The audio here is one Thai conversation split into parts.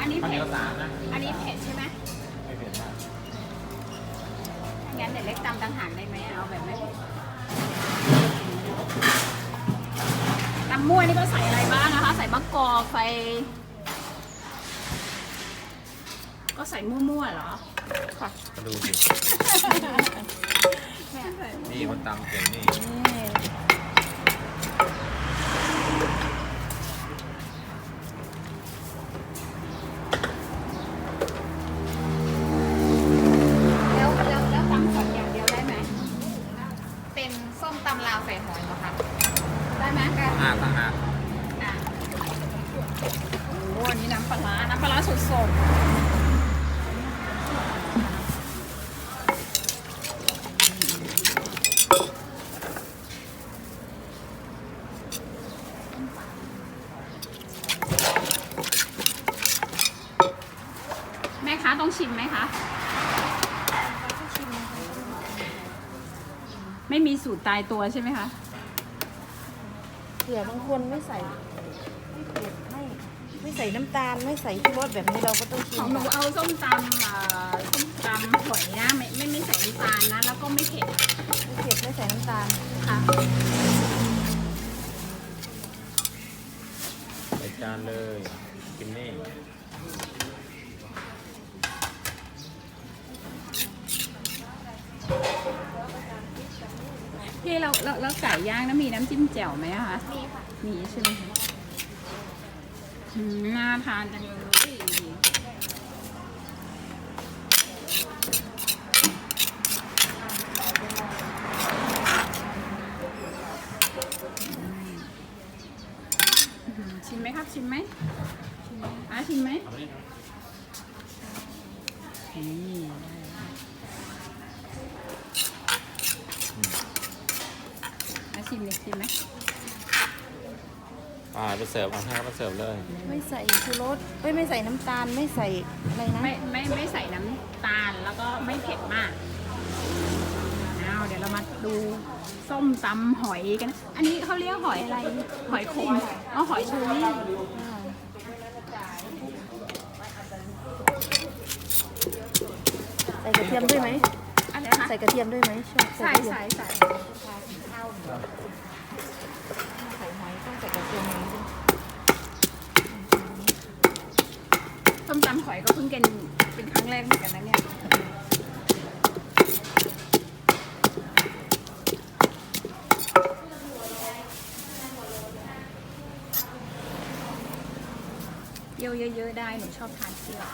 อันนี้ข้าวเหนีเผ็ยวดสามนะอันนี้เผ็ดใช่ไหมไม่เผ็ดมากงั้นเดี๋ยวเล็กตำต่างหากได้ไหมเอาแบบไม่เผ็ดตำมั่วนี่ก็ใส่อะไรบ้างนะคะ ใส่มะกอกใส่ก็ใส่มั่วๆเหรอค่ะก็ดูสิแม่ใส่นี่คนตำเก่งนี่แชิมไหมคะ ไม่มีสูตรตายตัวใช่ไหมคะ เผื่อบางคนไม่ใส่ไม่เผ็ดไม่ไม่ใส่น้ำตาลไม่ใส่ชูรสแบบนี้เราก็ต้องชิขมองหนูค่ะเอาส้มตำเอ่อส้มตำหอยนะไม่ไม่ไม่ใส่น้ำตาลนะ แล้วก็ไม่เผ็ดไม่เผ็ดไม่ใส่น้ำตาลค่ะใส่จานเลยกินนี่ พี่เราเราเราไก่ย่างนะมีน้ำจิ้มแจ่วไหมอะคะมีค่ะ มีใช่ไหมคะอืมน่าทานจังเลยอืมชิมไหมครับ ชิมไหมชิมไหมอะชิมไหมเอาไปนี่ นี่มา ชิมเลยชิมไหมอ่าไปเสิร์ฟเอาให้เขาไปเสิร์ฟเลยไม่ใส่ชูรสเอ้ยไม่ใส่น้ำตาลไม่ใส่อะไรนะไม่ไม่ไม่ใส่น้ำตาลแล้วก็ไม่เผ็ดมากเอาเดี๋ยวเรามาดูส้มตำหอยกัน อันนี้เขาเรียกหอยอะไร หอยขมอ๋อหอยเชอรี่อ่าใส่กระเทียมด้วยไหม อะไรคะใส่กระเทียมด้วยไหมชอบใส่กระเทียมใส่ใส่ ใส่หอยต้องใส่กระเทียมนิดนึง ส้มตำหอยก็เพิ่งกินเป็นครั้งแรกเหมือนกันนะเนี่ยเปรี้ยวเยอะๆได้ หนูชอบทานเปรี้ยว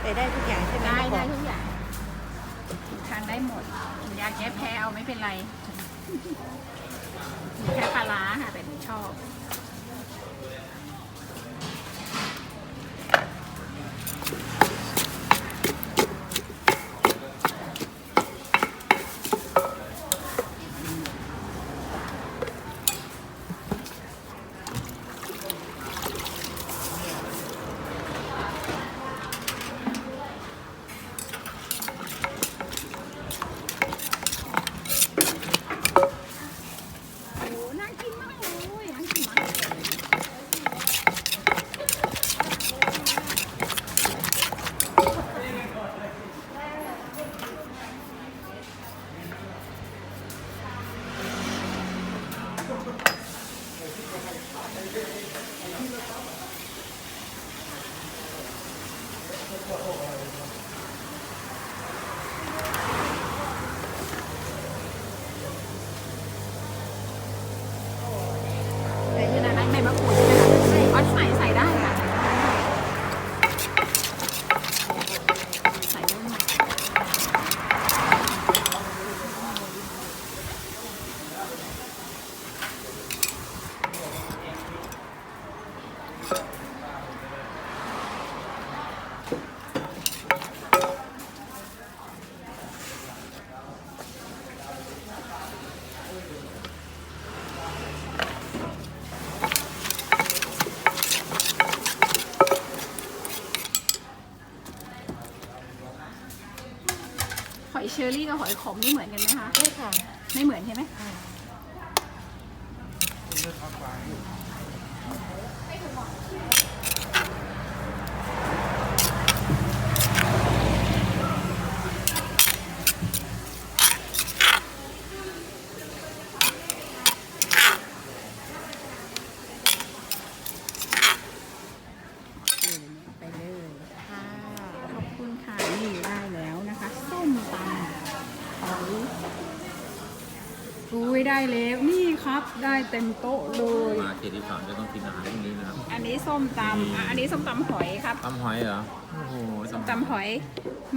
ใส่ได้ทุกอย่างใช่ไหมได้แม่ได้บอกทุกอย่างทาน ได้หมดยาแก้แพ้เอาไม่เป็นไร แค่ปลาร้าค่ะแต่หนูชอบ โอ้โหน่ากินมากเลยน่ากินมากเลยใส่ขนาดนั้นใบมะกรูดใช่ไหมคะอ๋อใส่ใส่ได้ค่ะใส่ได้หมด หอย เชอรี่กับหอยขมนี่เหมือนกันไหมคะใช่ค่ะ ไม่เหมือนใช่ไหมอ่าไปเลย ค่ะ ขอบคุณค่ะนี่ได้แล้วนะคะ ส้มตำหอยอุ้ย ได้แล้ว นี่ครับได้เต็มโต๊ะเลย มาเขตที่สองจะต้องกินอาหารพวกนี้นะครับอันนี้ส้มตำอะอันนี้ส้มตำหอยครับ ตำหอยเหรอ โอ้โหส้มตำหอย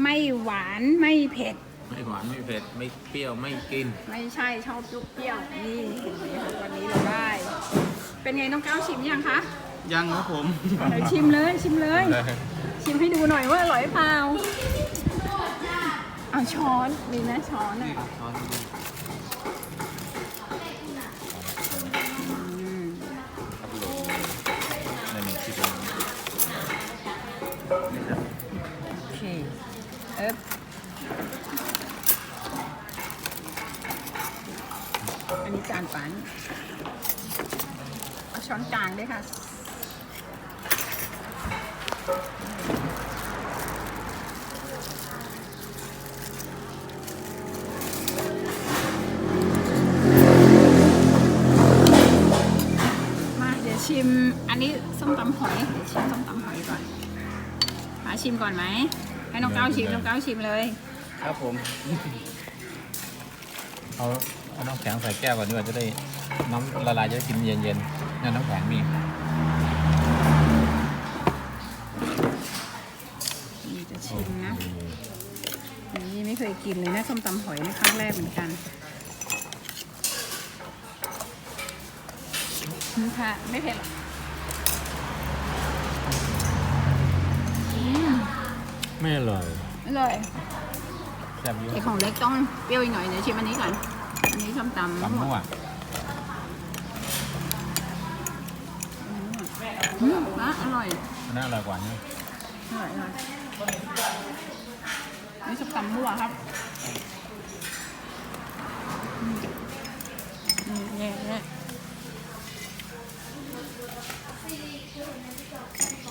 ไม่หวานไม่เผ็ด ไม่หวานไม่เผ็ดไม่เปรี้ยวไม่กิน ไม่ใช่ชอบยุกเปรี้ยวนี่เห็นไหมคะวันนี้เราได้ เป็นไงน้องก้าวชิมยังคะยังครับผมเดี๋ยวชิมเลยชิมเลย ชิมให้ดูหน่อยว่าอร่อยเปล่าเอาช้อนมีนะช้อนอะอื เอาช้อนกลางด้วยค่ะมาเดี๋ยวชิมอันนี้ส้มตำหอยเดี๋ยวชิมส้มตำหอยก่อนมาชิมก่อนไหมให้น้องก้าวชิมน้องก้าวชิมเลย ครับผม เอาเอาน้ำแข็งใส่แก้วก่อนดีกว่าจะได้ น้ำละลายจะได้กินเย็นๆนั่นน้ำแข็งมีนี่จะชิมนะนี่ไม่เคยกินเลยนะส้มตำหอยนี่ครั้งแรกเหมือนกันนี่ค่ะไม่เผ็ดหรอกอืมไม่อร่อยอร่อยแซ่บเยอะไอของเล็กต้องเปรี้ยวอีกหน่อยเดี๋ยวชิมอันนี้ก่อน อันนี้ส้มตำตำมั่ว อืมนะอร่อยอันนั้นอร่อยกว่านี่อร่อยอร่อยนี่ส้มตำมั่วครับอืมนี่เนี่ยเนี่ย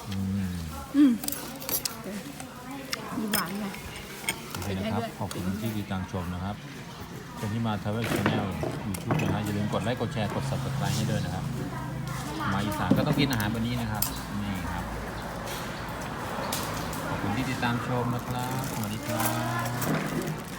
อืมอืมมีหวานไง โอเคนะครับ ขอบคุณที่ติดตามชมนะครับคนที่มาทาวเวลชาแนลยูทูบนะฮะอย่าลืมกดไลค์ กดแชร์ กด subscribe ให้ด้วยนะครับมาอี สามก็ต้องกินอาหารแบบนี้นะครับ นี่ครับ ขอบคุณที่ติดตามชมนะครับ สวัสดีครับ